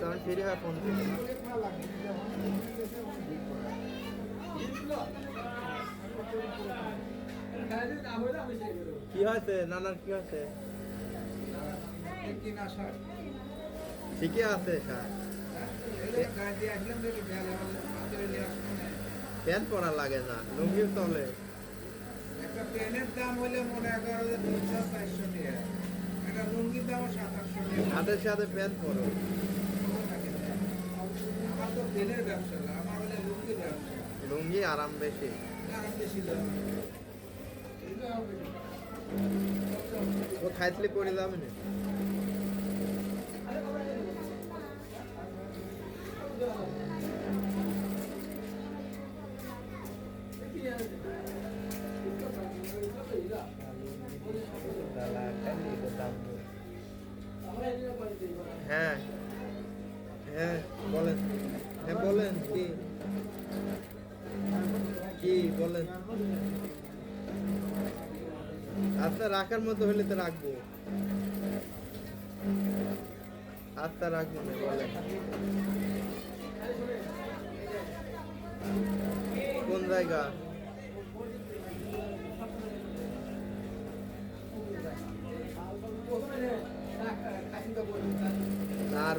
আমি ফ্রি হয়ে ফোন কি হয়েছে? নানার কি হয়েছে? ঠিকই আছে প্যান্ট পরা লাগে না লুঙ্গি চলে একটা দাম মনে করো তিনশো চারশো লুঙ্গির দাম হাতের সাথে প্যান্ট পরো। আমার ব্যবসা আমার হলে লুঙ্গির ব্যবসা। লুঙ্গি আরাম বেশি। আরাম বেশি ও খাইতলি করে যাবে না হ্যাঁ হ্যাঁ বলেন। বলেন, কি? কি বলেন? আচ্ছা রাখার মতো হলে তো রাখব। আচ্ছা রাখব না, বলেন। কোন জায়গা?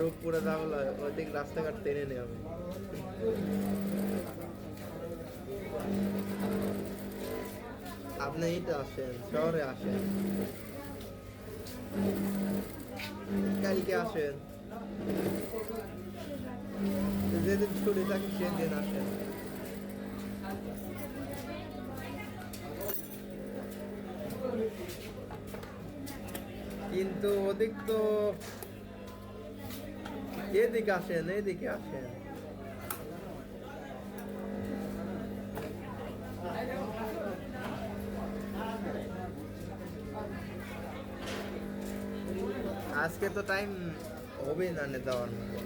রূপপুরে যাব না, ওইদিক রাস্তাঘাট টেনে নে আমি। আপনি এই তো আসেন শহরে আসেন। কালকে আসেন। যেদিন ছুটি থাকে সেদিন আসেন। কিন্তু ওদিক তো এদিকে আসেন এদিকে আসেন। আজকে তো টাইম হবে না নে দেওয়ার মতো।